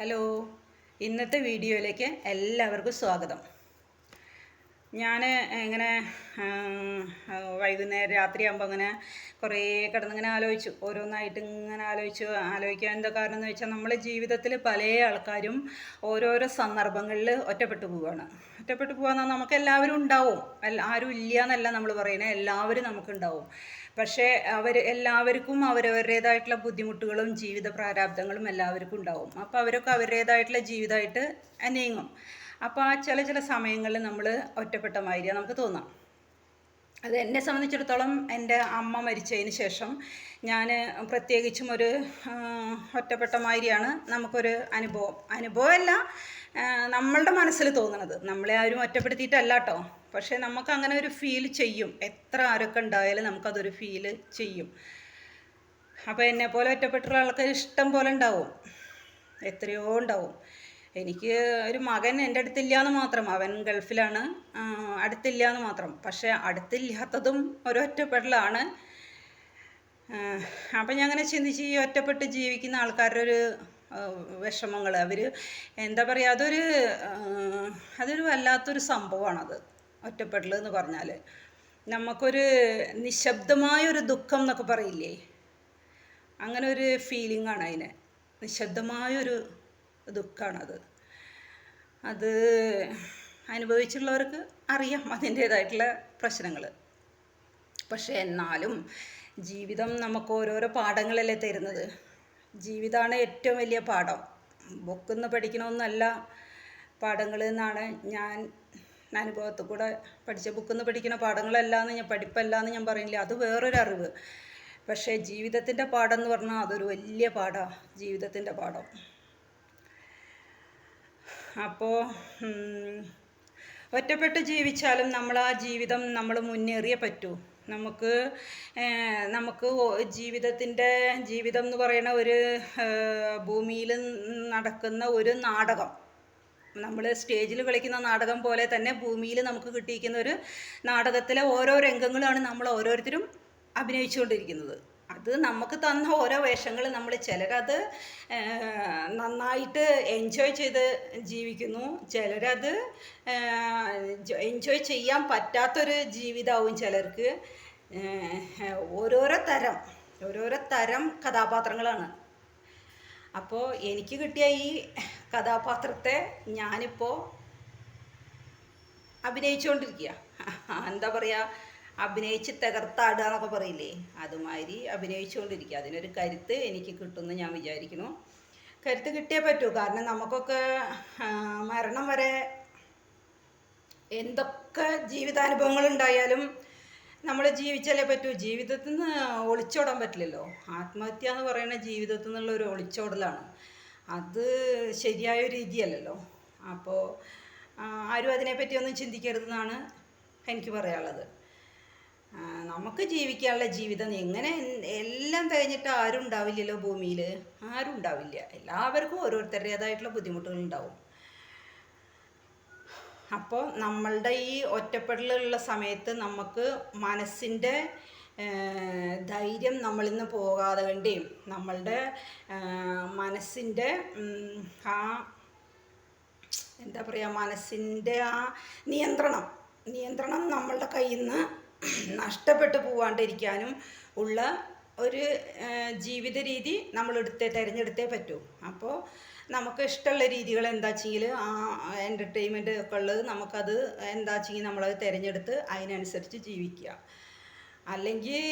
Hello ഇന്നത്തെ വീഡിയോയിലേക്ക് എല്ലാവർക്കും സ്വാഗതം. ഞാൻ ഇങ്ങനെ വൈകുന്നേരം രാത്രിയാകുമ്പോൾ അങ്ങനെ കുറേ കിടന്നിങ്ങനെ ആലോചിച്ചു. ഓരോന്നായിട്ട് ഇങ്ങനെ ആലോചിച്ചു. ആലോചിക്കാൻ എന്താ കാരണം എന്ന് വെച്ചാൽ നമ്മളെ ജീവിതത്തിൽ പല ആൾക്കാരും ഓരോരോ സന്ദർഭങ്ങളിൽ ഒറ്റപ്പെട്ടു പോവുകയാണ് ഒറ്റപ്പെട്ടു പോകാന്ന് നമുക്ക് എല്ലാവരും ഉണ്ടാവും ആരും ഇല്ല എന്നല്ല നമ്മൾ പറയുന്നത് എല്ലാവരും നമുക്കുണ്ടാവും. പക്ഷേ അവർ എല്ലാവർക്കും അവരവരുടേതായിട്ടുള്ള ബുദ്ധിമുട്ടുകളും ജീവിത പ്രാരാബ്ദങ്ങളും എല്ലാവർക്കും ഉണ്ടാവും. അപ്പോൾ അവരൊക്കെ അവരുടേതായിട്ടുള്ള ജീവിതമായിട്ട് നീങ്ങും അപ്പോൾ ആ ചില ചില സമയങ്ങളിൽ നമ്മൾ ഒറ്റപ്പെട്ട മാതിരിയാണ് നമുക്ക് തോന്നാം. അത് എന്നെ സംബന്ധിച്ചിടത്തോളം എന്റെ അമ്മ മരിച്ചതിന് ശേഷം ഞാൻ പ്രത്യേകിച്ചും ഒരു ഒറ്റപ്പെട്ട മാതിരിയാണ് നമുക്കൊരു അനുഭവം. അനുഭവമല്ല നമ്മളുടെ മനസ്സിൽ തോന്നുന്നത്. നമ്മളെ ആരും ഒറ്റപ്പെടുത്തിയിട്ടല്ല കേട്ടോ പക്ഷേ നമുക്ക് അങ്ങനെ ഒരു ഫീൽ ചെയ്യും. എത്ര ആരൊക്കെ ഉണ്ടായാലും നമുക്കതൊരു ഫീൽ ചെയ്യും. അപ്പോൾ എന്നെപ്പോലെ പോലെ ഒറ്റപ്പെട്ടുള്ള ആൾക്കാർ ഇഷ്ടം പോലെ ഉണ്ടാവും. എത്രയോ ഉണ്ടാവും. എനിക്ക് ഒരു മകൻ എന്റെ അടുത്തില്ല എന്ന് മാത്രം. അവൻ ഗൾഫിലാണ്. അടുത്തില്ല എന്ന് മാത്രം. പക്ഷേ അടുത്തില്ലാത്തതും ഒരൊറ്റപ്പെടലാണ്. അപ്പം ഞാൻ അങ്ങനെ ചിന്തിച്ച് ഈ ഒറ്റപ്പെട്ട് ജീവിക്കുന്ന ആൾക്കാരുടെ ഒരു വിഷമങ്ങൾ. അവർ എന്താ പറയുക അതൊരു അതൊരു വല്ലാത്തൊരു സംഭവമാണത് ഒറ്റപ്പെടൽ എന്ന് പറഞ്ഞാൽ നമുക്കൊരു നിശബ്ദമായൊരു ദുഃഖം എന്നൊക്കെ പറയില്ലേ? അങ്ങനെ ഒരു ഫീലിംഗ് ആണ് അതിന്. നിശബ്ദമായൊരു ദുഃഖമാണത് അത് അനുഭവിച്ചുള്ളവർക്ക് അറിയാം അതിന്റേതായിട്ടുള്ള പ്രശ്നങ്ങൾ. പക്ഷേ എന്നാലും ജീവിതം നമുക്ക് ഓരോരോ പാഠങ്ങളല്ലേ തരുന്നത്. ജീവിതമാണ് ഏറ്റവും വലിയ പാഠം. ബുക്കിൽ പഠിക്കണമെന്നല്ല പാഠങ്ങൾ എന്നാണ് ഞാൻ അനുഭവത്തിൽ കൂടെ പഠിച്ച ബുക്കിൽ നിന്ന് പഠിക്കുന്ന പാഠങ്ങളല്ല എന്ന് ഞാൻ പഠിപ്പല്ല എന്ന് ഞാൻ പറയുന്നില്ല. അത് വേറൊരു അറിവ്. പക്ഷേ ജീവിതത്തിന്റെ പാഠം എന്ന് പറഞ്ഞാൽ അതൊരു വലിയ പാഠമാണ്. ജീവിതത്തിന്റെ പാഠം. അപ്പോൾ ഒറ്റപ്പെട്ട് ജീവിച്ചാലും നമ്മൾ ആ ജീവിതം നമ്മൾ മുന്നേറിയേ പറ്റൂ. നമുക്ക് നമുക്ക് ജീവിതത്തിന്റെ ജീവിതം എന്ന് പറയുന്ന ഒരു ഭൂമിയിൽ നടക്കുന്ന ഒരു നാടകം. നമ്മൾ സ്റ്റേജിൽ കളിക്കുന്ന നാടകം പോലെ തന്നെ ഭൂമിയിൽ നമുക്ക് കിട്ടിയിരിക്കുന്ന ഒരു നാടകത്തിലെ ഓരോ രംഗങ്ങളാണ് നമ്മൾ ഓരോരുത്തരും അഭിനയിച്ചുകൊണ്ടിരിക്കുന്നത്. അത് നമുക്ക് തന്ന ഓരോ വേഷങ്ങൾ നമ്മൾ ചിലരത് നന്നായിട്ട് എൻജോയ് ചെയ്ത് ജീവിക്കുന്നു. ചിലരത് എൻജോയ് ചെയ്യാൻ പറ്റാത്തൊരു ജീവിതമാവും ചിലർക്ക്. ഓരോരോ തരം ഓരോരോ തരം കഥാപാത്രങ്ങളാണ്. അപ്പോൾ എനിക്ക് കിട്ടിയ ഈ കഥാപാത്രത്തെ ഞാനിപ്പോൾ അഭിനയിച്ചുകൊണ്ടിരിക്കുക എന്താ പറയുക അഭിനയിച്ച് തകർത്താടുക എന്നൊക്കെ പറയില്ലേ? അതുമാതിരി അഭിനയിച്ചുകൊണ്ടിരിക്കുക. അതിനൊരു കരുത്ത് എനിക്ക് കിട്ടുമെന്ന് ഞാൻ വിചാരിക്കുന്നു. കരുത്ത് കിട്ടിയേ പറ്റൂ. കാരണം നമുക്കൊക്കെ മരണം വരെ എന്തൊക്കെ ജീവിതാനുഭവങ്ങൾ ഉണ്ടായാലും നമ്മൾ ജീവിച്ചാലേ പറ്റൂ. ജീവിതത്തിൽ നിന്ന് ഒളിച്ചോടാൻ പറ്റില്ലല്ലോ. ആത്മഹത്യ എന്ന് പറയുന്ന ജീവിതത്തിൽ നിന്നുള്ള ഒരു ഒളിച്ചോടലാണ്. അത് ശരിയായ രീതിയല്ലല്ലോ. അപ്പോൾ ആരും അതിനെപ്പറ്റി ഒന്നും ചിന്തിക്കരുതെന്നാണ് എനിക്ക് പറയാനുള്ളത്. നമുക്ക് ജീവിക്കാനുള്ള ജീവിതം എങ്ങനെ എല്ലാം തികഞ്ഞിട്ട് ആരും ഉണ്ടാവില്ലല്ലോ ഭൂമിയിൽ ആരും ഉണ്ടാവില്ല. എല്ലാവർക്കും ഓരോരുത്തരുടേതായിട്ടുള്ള ബുദ്ധിമുട്ടുകൾ ഉണ്ടാവും അപ്പോൾ നമ്മളുടെ ഈ ഒറ്റപ്പെടലുള്ള സമയത്ത് നമുക്ക് മനസ്സിന്റെ ധൈര്യം നമ്മളിൽ നിന്ന് പോകാതെ കണ്ടേയും നമ്മളുടെ മനസ്സിന്റെ ആ എന്താ പറയുക മനസ്സിന്റെ ആ നിയന്ത്രണം നിയന്ത്രണം നമ്മളുടെ കയ്യിൽ നിന്ന് നഷ്ടപ്പെട്ടു പോവാണ്ടിരിക്കാനും ഉള്ള ഒരു ജീവിത രീതി നമ്മൾ എടുത്തേ തിരഞ്ഞെടുത്തേ പറ്റൂ. അപ്പോൾ നമുക്ക് ഇഷ്ടമുള്ള രീതികൾ എന്താ വെച്ചെങ്കിൽ ആ എന്റർടൈൻമെന്റ് ഒക്കെ ഉള്ളത് നമുക്കത് എന്താ വെച്ചെങ്കിൽ നമ്മളത് തിരഞ്ഞെടുത്ത് അതിനനുസരിച്ച് ജീവിക്കുക. അല്ലെങ്കിൽ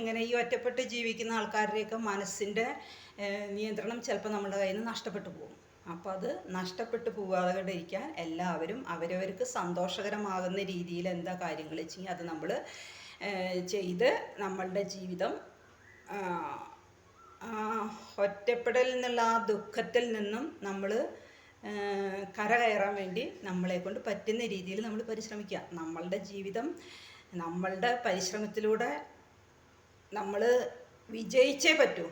ഇങ്ങനെ ഈ ഒറ്റപ്പെട്ട് ജീവിക്കുന്ന ആൾക്കാരുടെയൊക്കെ മനസ്സിന്റെ നിയന്ത്രണം ചിലപ്പോൾ നമ്മുടെ കയ്യിൽ നിന്ന് നഷ്ടപ്പെട്ടു പോകും. അപ്പോൾ അത് നഷ്ടപ്പെട്ടു പോകാതെ ഇരിക്കാൻ എല്ലാവരും അവരവർക്ക് സന്തോഷകരമാകുന്ന രീതിയിൽ എന്താ കാര്യങ്ങൾ വെച്ചെങ്കിൽ അത് നമ്മൾ ചെയ്ത് നമ്മളുടെ ജീവിതം ഒറ്റപ്പെടലിൽ നിന്നുള്ള ആ ദുഃഖത്തിൽ നിന്നും നമ്മൾ കരകയറാൻ വേണ്ടി നമ്മളെ കൊണ്ട് പറ്റുന്ന രീതിയിൽ നമ്മൾ പരിശ്രമിക്കുക. നമ്മളുടെ ജീവിതം നമ്മളുടെ പരിശ്രമത്തിലൂടെ നമ്മൾ വിജയിച്ചേ പറ്റൂ.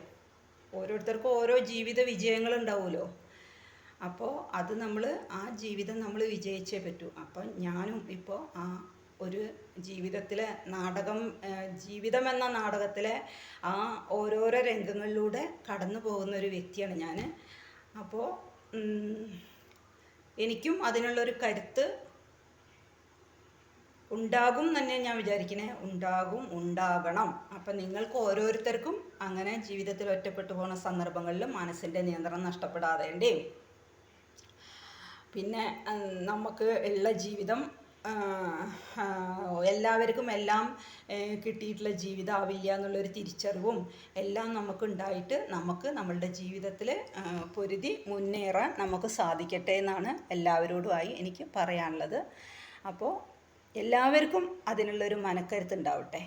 ഓരോരുത്തർക്കും ഓരോ ജീവിത വിജയങ്ങൾ ഉണ്ടാവുമല്ലോ. അപ്പോൾ അത് നമ്മൾ ആ ജീവിതം നമ്മൾ വിജയിച്ചേ പറ്റൂ. അപ്പോൾ ഞാനും ഇപ്പോൾ ആ ഒരു ജീവിതത്തിലെ നാടകം ജീവിതം എന്ന നാടകത്തിലെ ആ ഓരോരോ രംഗങ്ങളിലൂടെ കടന്നു പോകുന്ന ഒരു വ്യക്തിയാണ് ഞാൻ അപ്പോൾ എനിക്കും അതിനുള്ളൊരു കരുത്ത് ഉണ്ടാകും തന്നെ ഞാൻ വിചാരിക്കണേ. ഉണ്ടാകും ഉണ്ടാകണം. അപ്പം നിങ്ങൾക്ക് ഓരോരുത്തർക്കും അങ്ങനെ ജീവിതത്തിൽ ഒറ്റപ്പെട്ടു പോകുന്ന സന്ദർഭങ്ങളിലും മനസ്സിന്റെ നിയന്ത്രണം നഷ്ടപ്പെടാതേണ്ടേയും പിന്നെ നമുക്ക് ഉള്ള ജീവിതം എല്ലാവർക്കും എല്ലാം കിട്ടിയിട്ടുള്ള ജീവിതം ആവില്ല എന്നുള്ളൊരു തിരിച്ചറിവും എല്ലാം നമുക്ക് ഉണ്ടായിട്ട് നമുക്ക് നമ്മളുടെ ജീവിതത്തിൽ പൊരുതി മുന്നേറാൻ നമുക്ക് സാധിക്കട്ടെ എന്നാണ് എല്ലാവരോടുമായി എനിക്ക് പറയാനുള്ളത്. അപ്പോൾ എല്ലാവർക്കും അതിനുള്ളൊരു മനക്കരുത്ത് ഉണ്ടാവട്ടെ.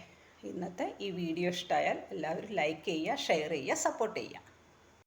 ഇന്നത്തെ ഈ വീഡിയോ ഇഷ്ടമായാൽ എല്ലാവരും ലൈക്ക് ചെയ്യുക ഷെയർ ചെയ്യുക സപ്പോർട്ട് ചെയ്യുക.